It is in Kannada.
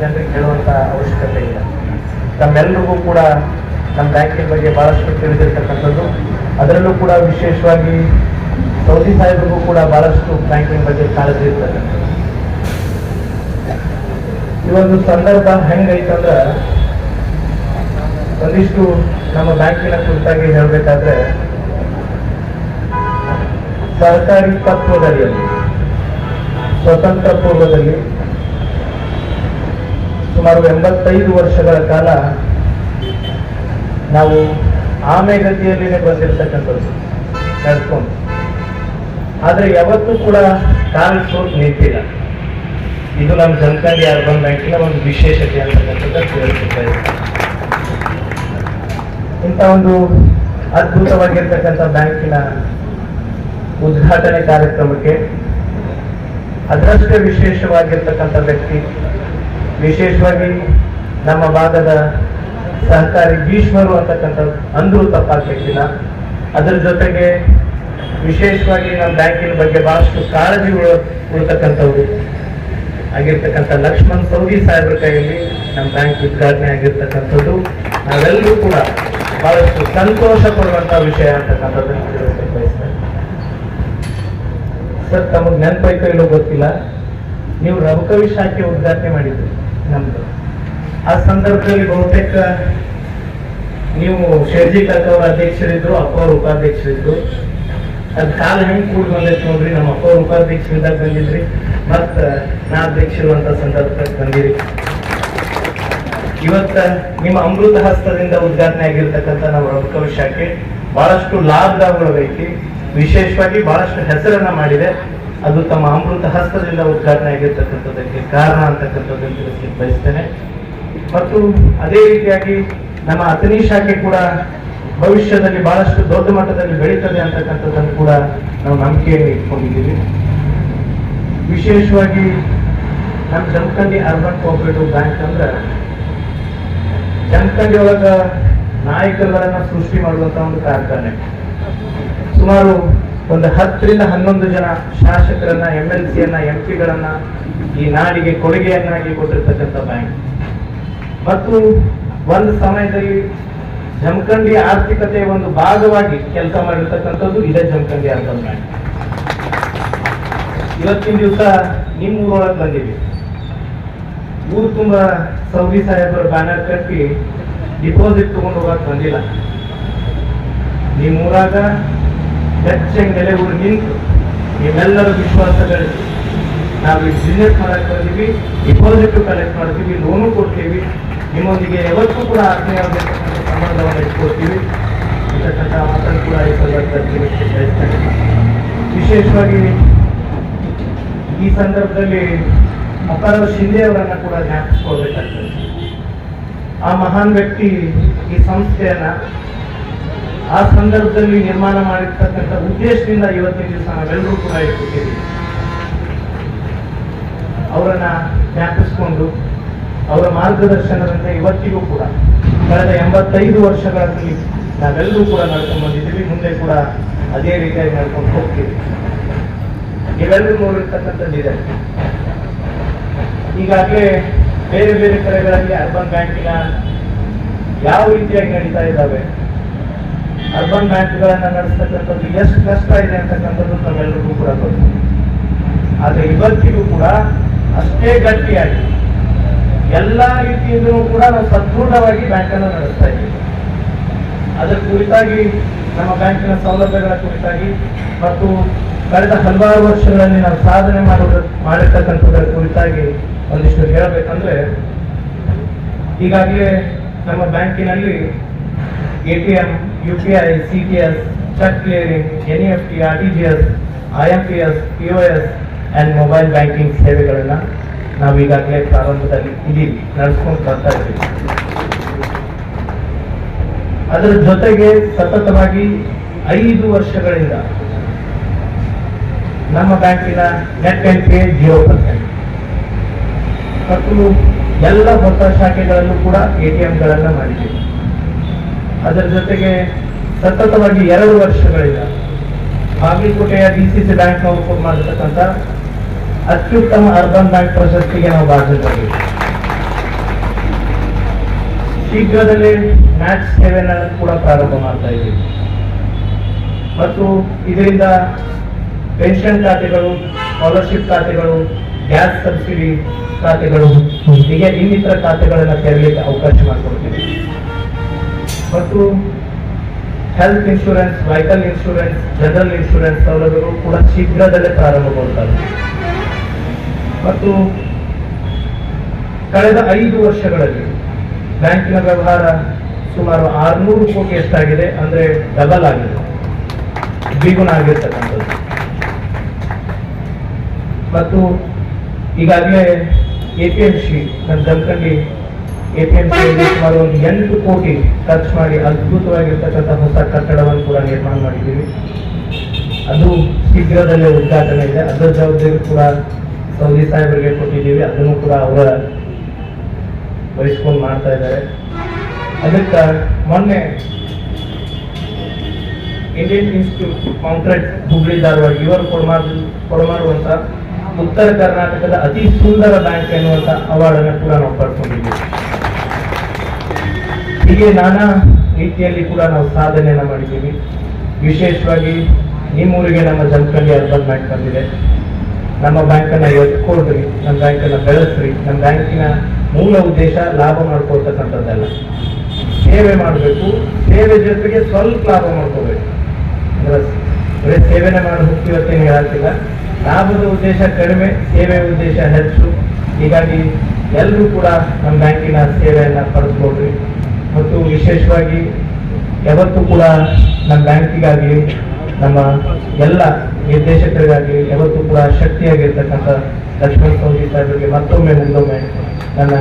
ಜನರಿಗೆ ಹೇಳುವಂತ ಅವಶ್ಯಕತೆ ಇಲ್ಲ. ತಮ್ಮೆಲ್ಲರಿಗೂ ಕೂಡ ನಮ್ಮ ಬ್ಯಾಂಕಿನ ಬಗ್ಗೆ ಬಹಳಷ್ಟು ತಿಳಿದಿರ್ತಕ್ಕಂಥದ್ದು. ಅದರಲ್ಲೂ ಕೂಡ ವಿಶೇಷವಾಗಿ ಸೌದಿ ಸಾಹೇಬರಿಗೂ ಕೂಡ ಬಹಳಷ್ಟು ಬ್ಯಾಂಕಿನ ಬಗ್ಗೆ ಕಾಳಜಿ ಇರ್ತಕ್ಕಂಥದ್ದು. ಈ ಒಂದು ಸಂದರ್ಭ ಹೆಂಗೈತಂದ್ರ, ಒಂದಿಷ್ಟು ನಮ್ಮ ಬ್ಯಾಂಕಿನ ಕುರಿತಾಗಿ ಹೇಳಬೇಕಾದ್ರೆ, ಸರ್ಕಾರಿ ತತ್ವದಲ್ಲಿ, ಸ್ವತಂತ್ರ ಪೂರ್ವದಲ್ಲಿ ಸುಮಾರು ಎಂಬತ್ತೈದು ವರ್ಷಗಳ ಕಾಲ ನಾವು ಆಮೆಗತಿಯಲ್ಲಿನೇ ಬಂದಿರತಕ್ಕಂಥದ್ದು, ನಡ್ಕೊಂಡು ಆದ್ರೆ ಯಾವತ್ತೂ ಕೂಡ ಕಾಲು ಸೋತ್ ನಿಂತಿಲ್ಲ ಇದು ನಮ್ಮ ಜಮಖಂಡಿ ಅರ್ಬನ್ ಬ್ಯಾಂಕಿನ ಒಂದು ವಿಶೇಷತೆ ಅಂತಕ್ಕಂಥದ್ದು. ಇಂಥ ಒಂದು ಅದ್ಭುತವಾಗಿರ್ತಕ್ಕಂಥ ಬ್ಯಾಂಕಿನ ಉದ್ಘಾಟನೆ ಕಾರ್ಯಕ್ರಮಕ್ಕೆ ಅದರಷ್ಟೇ ವಿಶೇಷವಾಗಿರ್ತಕ್ಕಂಥ ವ್ಯಕ್ತಿ ವಿಶೇಷವಾಗಿ ನಮ್ಮ ಭಾಗದ ಸಹಕಾರಿ ಭೀಷ್ಮರು ಅಂತಕ್ಕಂಥದ್ದು ಅಂದ್ರೂ ತಪ್ಪಾಗ್ಲಿಕ್ಕಿಲ್ಲ ಅದರ ಜೊತೆಗೆ ವಿಶೇಷವಾಗಿ ನಮ್ಮ ಬ್ಯಾಂಕಿನ ಬಗ್ಗೆ ಬಹಳಷ್ಟು ಕಾಳಜಿ ಉಳ ಉಳ್ತಕ್ಕಂಥವ್ರು ಆಗಿರ್ತಕ್ಕಂಥ ಲಕ್ಷ್ಮಣ್ ಸೌದಿ ಸಾಹೇಬ್ರ ಕೈಯಲ್ಲಿ ನಮ್ಮ ಬ್ಯಾಂಕ್ ಉದ್ಘಾಟನೆ ಆಗಿರ್ತಕ್ಕಂಥದ್ದು. ನಾವೆಲ್ಲರೂ ಕೂಡ ಬಹಳಷ್ಟು ಸಂತೋಷ ಪಡುವಂತ ವಿಷಯ ಅಂತಕ್ಕಂಥದ್ದನ್ನು ಬಯಸ್ತೇನೆ. ಸರ್, ತಮಗೆ ನೆನಪೈತೋ ಇಲ್ಲೋ ಗೊತ್ತಿಲ್ಲ. ನೀವು ರಮಕವಿ ಶಾಖೆ ಉದ್ಘಾಟನೆ ಮಾಡಿದ್ರಿ. ನಮ್ದು. ಆ ಸಂದರ್ಭದಲ್ಲಿ ಬಹುತೇಕ ನೀವು ಶೇರ್ಜಿ ಕಾಕ ಅಧ್ಯಕ್ಷರಿದ್ರು ಅಪ್ಪ ಅವ್ರ ಉಪಾಧ್ಯಕ್ಷರಿದ್ರು. ಅದ್ ಕಾಲ ಹೆಂಗ್ ಕೂಡ್ ಬಂದೈತಿ ನೋಡ್ರಿ, ನಮ್ಮ ಅಪ್ಪ ಅವ್ರ ಉಪಾಧ್ಯಕ್ಷರಿದ್ದಾಗ ಬಂದಿದ್ರಿ, ಮತ್ತ ನಾ ಅಧ್ಯಕ್ಷರುವಂತ ಸಂದರ್ಭದಾಗ ಬಂದಿರಿ. ಇವತ್ತ ನಿಮ್ಮ ಅಮೃತ ಹಸ್ತದಿಂದ ಉದ್ಘಾಟನೆ ಆಗಿರ್ತಕ್ಕಂಥ ನಮ್ಮ ರಬಕವಿ ಶಾಖೆ ಬಹಳಷ್ಟು ಐತಿ. ವಿಶೇಷವಾಗಿ ಬಹಳಷ್ಟು ಹೆಸರನ್ನ ಮಾಡಿದೆ. ಅದು ತಮ್ಮ ಅಮೃತ ಹಸ್ತದಿಂದ ಉದ್ಘಾಟನೆ ಆಗಿರ್ತಕ್ಕಂಥದ್ದಕ್ಕೆ ಕಾರಣ ಅಂತಕ್ಕಂಥದ್ದನ್ನು ತಿಳಿಸ್ಲಿಕ್ಕೆ ಬಯಸ್ತೇನೆ. ಮತ್ತು ಅದೇ ರೀತಿಯಾಗಿ ನಮ್ಮ ಅತನಿ ಶಾಖೆ ಕೂಡ ಭವಿಷ್ಯದಲ್ಲಿ ಬಹಳಷ್ಟು ದೊಡ್ಡ ಮಟ್ಟದಲ್ಲಿ ಬೆಳೀತದೆ ಅಂತಕ್ಕಂಥದ್ದನ್ನು ಕೂಡ ನಾವು ನಂಬಿಕೆಯನ್ನು ಇಟ್ಕೊಂಡಿದ್ದೀವಿ. ವಿಶೇಷವಾಗಿ ನಮ್ಮ ಜಮಖಂಡಿ ಅರ್ಬನ್ ಕೋಆಪರೇಟಿವ್ ಬ್ಯಾಂಕ್ ಅಂದ್ರೆ ಜಮಖಂಡಿ ಒಳಗ ನಾಯಕರುಗಳನ್ನ ಸೃಷ್ಟಿ ಮಾಡುವಂತ ಒಂದು ಕಾರ್ಖಾನೆ. ಸುಮಾರು ಒಂದು ಹತ್ತರಿಂದ ಹನ್ನೊಂದು ಜನ ಶಾಸಕರನ್ನ ಎಂ ಎಲ್ ಸಿಯನ್ನ ಎಂ ಪಿಗಳನ್ನ ಈ ನಾಡಿಗೆ ಕೊಡುಗೆಯನ್ನಾಗಿ ಕೊಟ್ಟಿರ್ತಕ್ಕಂಥ ಬ್ಯಾಂಕ್ ಮತ್ತು ಒಂದು ಸಮಯದಲ್ಲಿ ಜಮಖಂಡಿ ಆರ್ಥಿಕತೆಯ ಒಂದು ಭಾಗವಾಗಿ ಕೆಲಸ ಮಾಡಿರ್ತಕ್ಕಂಥದ್ದು ಇದೇ ಜಮಖಂಡಿ ಅರ್ಥ ಬ್ಯಾಂಕ್ ಇವತ್ತಿನ ದಿವಸ ನಿಮ್ಮ ಊರೊಳಗೆ ಬಂದಿವಿ ಊರು ತುಂಬ ಸೌದಿ ಸಾಹೇಬರ ಬ್ಯಾನರ್ ಕಟ್ಟಿ ಡಿಪಾಸಿಟ್ ತಗೊಂಡು ಹೋಗಕ್ ಬಂದಿಲ್ಲ. ನಿಮ್ಮ ಊರಾಗ ಹೆಚ್ಚಂಗ್ ನೆಲೆ ಊರು ನಿಂತು ನಿಮ್ಮೆಲ್ಲರ ವಿಶ್ವಾಸ ಗಳಿಸಿ ನಾವು ಈ ಬಿಸ್ನೆಸ್ ಮಾಡಕ್ ಬಂದೀವಿ ಡಿಪಾಸಿಟ್ ಕಲೆಕ್ಟ್ ಮಾಡ್ತೀವಿ ಲೋನು ಕೊಡ್ತೀವಿ. ನಿಮ್ಮೊಂದಿಗೆ ಯಾವತ್ತೂ ಕೂಡ ಆತ್ಮೀಯವಾಗಿರ್ತಕ್ಕಂಥ ಸಂಬಂಧವನ್ನು ಇಟ್ಕೊಳ್ತೀವಿ. ಅಂತಕ್ಕಂಥ ಮಾತನ್ನು ಕೂಡ ಈ ಸಂದರ್ಭದಲ್ಲಿ ವಿಶೇಷವಾಗಿ ಈ ಸಂದರ್ಭದಲ್ಲಿ ಅಪರ ಶಿಂದೆ ಅವರನ್ನು ಕೂಡ ಜ್ಞಾಪಿಸ್ಕೊಳ್ಬೇಕಾಗ್ತದೆ. ಆ ಮಹಾನ್ ವ್ಯಕ್ತಿ ಈ ಸಂಸ್ಥೆಯನ್ನ ಆ ಸಂದರ್ಭದಲ್ಲಿ ನಿರ್ಮಾಣ ಮಾಡಿರ್ತಕ್ಕಂಥ ಉದ್ದೇಶದಿಂದ ಇವತ್ತಿನ ದಿವಸ ನಾವೆಲ್ಲರೂ ಕೂಡ ಇಟ್ಟಿದ್ದೀವಿ ಅವರನ್ನ ಜ್ಞಾಪಿಸ್ಕೊಂಡು ಅವರ ಮಾರ್ಗದರ್ಶನದಂತೆ ಇವತ್ತಿಗೂ ಕೂಡ ಕಳೆದ ಎಂಬತ್ತೈದು ವರ್ಷಗಳಲ್ಲಿ ನಾವೆಲ್ಲರೂ ಕೂಡ ನಡ್ಕೊಂಡು ಬಂದಿದ್ದೀವಿ. ಮುಂದೆ ಕೂಡ ಅದೇ ರೀತಿಯಾಗಿ ನಡ್ಕೊಂಡು ಹೋಗ್ತೀವಿ. ಇವೆಲ್ಲರೂ ನೋಡಿರ್ತಕ್ಕಂಥದ್ದಿದೆ ಈಗಾಗಲೇ ಬೇರೆ ಬೇರೆ ಕಡೆಗಳಲ್ಲಿ ಅರ್ಬನ್ ಬ್ಯಾಂಕಿನ ಯಾವ ರೀತಿಯಾಗಿ ನಡೀತಾ ಇದ್ದಾವೆ? ಅರ್ಬನ್ ಬ್ಯಾಂಕ್ಗಳನ್ನು ನಡೆಸ್ತಕ್ಕಂಥದ್ದು ಎಷ್ಟು ಕಷ್ಟ ಇದೆ ಅಂತಕ್ಕಂಥದ್ದು ನಾವೆಲ್ಲರಿಗೂ ಕೂಡ ಗೊತ್ತು. ಆದರೆ ಇವತ್ತಿಗೂ ಕೂಡ ಅಷ್ಟೇ ಗಟ್ಟಿಯಾಗಿ ಎಲ್ಲ ರೀತಿಯಿಂದಲೂ ಕೂಡ ನಾವು ಸದೃಢವಾಗಿ ಬ್ಯಾಂಕನ್ನು ನಡೆಸ್ತಾ ಇದ್ದೀವಿ. ಅದರ ಕುರಿತಾಗಿ, ನಮ್ಮ ಬ್ಯಾಂಕಿನ ಸೌಲಭ್ಯಗಳ ಕುರಿತಾಗಿ ಮತ್ತು ಕಳೆದ ಹಲವಾರು ವರ್ಷಗಳಲ್ಲಿ ನಾವು ಸಾಧನೆ ಮಾಡುವ ಮಾಡಿರ್ತಕ್ಕಂಥದ್ರ ಕುರಿತಾಗಿ ಒಂದಿಷ್ಟು ಹೇಳಬೇಕಂದ್ರೆ, ಈಗಾಗಲೇ ನಮ್ಮ ಬ್ಯಾಂಕಿನಲ್ಲಿ ಎ ಟಿ ಎಂ ಯು CTS, check clearing, NEFT, RTGS, O S and mobile banking ಸೇವೆಗಳನ್ನು ನಾವು ಈಗಾಗಲೇ ಪ್ರಾರಂಭದಲ್ಲಿ ಇದೀವಿ ನಡೆಸ್ಕೊಂಡು ಬರ್ತಾ ಇದ್ದೀವಿ. ಅದರ ಜೊತೆಗೆ ಸತತವಾಗಿ ಐದು ವರ್ಷಗಳಿಂದ ನಮ್ಮ ಬ್ಯಾಂಕಿನ ನೆಟ್ ಎನ್ ಜಿಯೋ ಪರ್ಸೆಂಟ್ ಮತ್ತು ಎಲ್ಲ ಹೊಸ ಶಾಖೆಗಳಲ್ಲೂ ಕೂಡ ಎ ಟಿ ಎಂಗಳನ್ನು ಮಾಡಿದ್ದೀವಿ. ಅದರ ಜೊತೆಗೆ ಸತತವಾಗಿ ಎರಡು ವರ್ಷಗಳಿಂದ ಬಾಗಲಕೋಟೆಯ ಡಿ ಸಿ ಸಿ ಬ್ಯಾಂಕ್ ನಾವು ಮಾಡಿರ್ತಕ್ಕಂಥ ಅತ್ಯುತ್ತಮ ಅರ್ಬನ್ ಬ್ಯಾಂಕ್ ಪ್ರಶಸ್ತಿಗೆ ನಾವು ಬಾಧ್ಯತೆ ಶೀಘ್ರದಲ್ಲೇ ಮ್ಯಾಚ್ ಸೇವೆನ ಕೂಡ ಪ್ರಾರಂಭ ಮಾಡ್ತಾ ಇದ್ದೀವಿ. ಮತ್ತು ಇದರಿಂದ ಪೆನ್ಷನ್ ಖಾತೆಗಳು ಸ್ಕಾಲರ್ಶಿಪ್ ಖಾತೆಗಳು ಗ್ಯಾಸ್ ಸಬ್ಸಿಡಿ ಖಾತೆಗಳು, ಹೀಗೆ ಇನ್ನಿತರ ಖಾತೆಗಳನ್ನು ತೆರಲಿಕ್ಕೆ ಅವಕಾಶ ಮಾಡಿಕೊಡ್ತೀವಿ. ಮತ್ತು health insurance vehicle insurance general insurance ಸೌಲಭ್ಯಗಳು ಕೂಡ ಶೀಘ್ರದಲ್ಲೇ ಪ್ರಾರಂಭಗೊಳ್ತವೆ ಮತ್ತು ಕಳೆದ ಐದು ವರ್ಷಗಳಲ್ಲಿ ಬ್ಯಾಂಕಿನ ವ್ಯವಹಾರ ಸುಮಾರು ಆರುನೂರು ಕೋಟಿ ಎಷ್ಟಾಗಿದೆ ಅಂದ್ರೆ ಡಬಲ್ ಆಗಿದೆ. ದ್ವಿಗುಣ ಆಗಿರ್ತಕ್ಕಂಥದ್ದು. ಮತ್ತು ಈಗಾಗಲೇ ಎ ಪಿ ಎಂ ಸಿ ನನ್ನ ಜಮಖಂಡಿ ಸುಮಾರು ಒಂದು ಎಂಟು ಕೋಟಿ ಖರ್ಚು ಮಾಡಿ ಅದ್ಭುತವಾಗಿರ್ತಕ್ಕಂಥ ಹೊಸ ಕಟ್ಟಡವನ್ನು ಕೂಡ ನಿರ್ಮಾಣ ಮಾಡಿದ್ದೀವಿ. ಅದು ಶೀಘ್ರದಲ್ಲೇ ಉದ್ಘಾಟನೆ ಇದೆ. ಅದರ ಜವಾಬ್ದಾರಿ ಕೂಡ ಸೌದಿ ಸಾಹೇಬರಿಗೆ ಕೊಟ್ಟಿದ್ದೀವಿ. ಅದನ್ನು ಕೂಡ ಅವರ ವಹಿಸ್ಕೊಂಡು ಮಾಡ್ತಾ ಇದ್ದಾರೆ. ಅದಕ್ಕೆ ಮೊನ್ನೆ Indian institute concrete Hubli Dharwad ಇವರು ಕೊಡಮಾರ್ ಕೊಡಮಾಡುವಂತ ಉತ್ತರ ಕರ್ನಾಟಕದ ಅತಿ ಸುಂದರ ಬ್ಯಾಂಕ್ ಎನ್ನುವಂತ ಅವಾರ್ಡನ್ನು ಕೂಡ ನಾವು ಪಡ್ಕೊಂಡಿದ್ದೀವಿ. ಹೀಗೆ ನಾನಾ ರೀತಿಯಲ್ಲಿ ಕೂಡ ನಾವು ಸಾಧನೆಯನ್ನ ಮಾಡಿದ್ದೀವಿ. ವಿಶೇಷವಾಗಿ ನಿಮ್ಮೂರಿಗೆ ನಮ್ಮ ಜಮಖಂಡಿ ಅರ್ಬನ್ ಬ್ಯಾಂಕ್ ಬಂದಿದೆ. ನಮ್ಮ ಬ್ಯಾಂಕನ್ನ ಎತ್ಕೊಳ್ರಿ ನಮ್ಮ ಬ್ಯಾಂಕನ್ನ ಬೆಳೆಸ್ರಿ, ನಮ್ಮ ಬ್ಯಾಂಕಿನ ಮೂಲ ಉದ್ದೇಶ ಲಾಭ ಮಾಡ್ಕೊಳ್ತಕ್ಕಂಥದ್ದಲ್ಲ. ಸೇವೆ ಮಾಡಬೇಕು, ಸೇವೆ ಜೊತೆಗೆ ಸ್ವಲ್ಪ ಲಾಭ ಮಾಡ್ಕೋಬೇಕು ಅಂದ್ರೆ ಬರೀ ಸೇವೆನೇ ಮಾಡಿ ಹೋಗ್ತಿವತ್ತೇನು ಹೇಳತ್ತಿಲ್ಲ ಲಾಭದ ಉದ್ದೇಶ ಕಡಿಮೆ ಸೇವೆ ಉದ್ದೇಶ ಹೆಚ್ಚು. ಹೀಗಾಗಿ ಎಲ್ಲರೂ ಕೂಡ ನಮ್ಮ ಬ್ಯಾಂಕಿನ ಸೇವೆಯನ್ನು ಪಡೆದುಕೊಳ್ರಿ ಮತ್ತು ವಿಶೇಷವಾಗಿ ಯಾವತ್ತೂ ಕೂಡ ನಮ್ಮ ಬ್ಯಾಂಕಿಗಾಗಿ ನಮ್ಮ ಎಲ್ಲ ನಿರ್ದೇಶಕರಿಗಾಗಲಿ ಯಾವತ್ತೂ ಕೂಡ ಶಕ್ತಿಯಾಗಿರ್ತಕ್ಕಂಥ ಲಕ್ಷ್ಮಣ ಸೌದಿ ಸಾಹೇಬರಿಗೆ ಮತ್ತೊಮ್ಮೆ ಮುಂದೊಮ್ಮೆ ನನ್ನ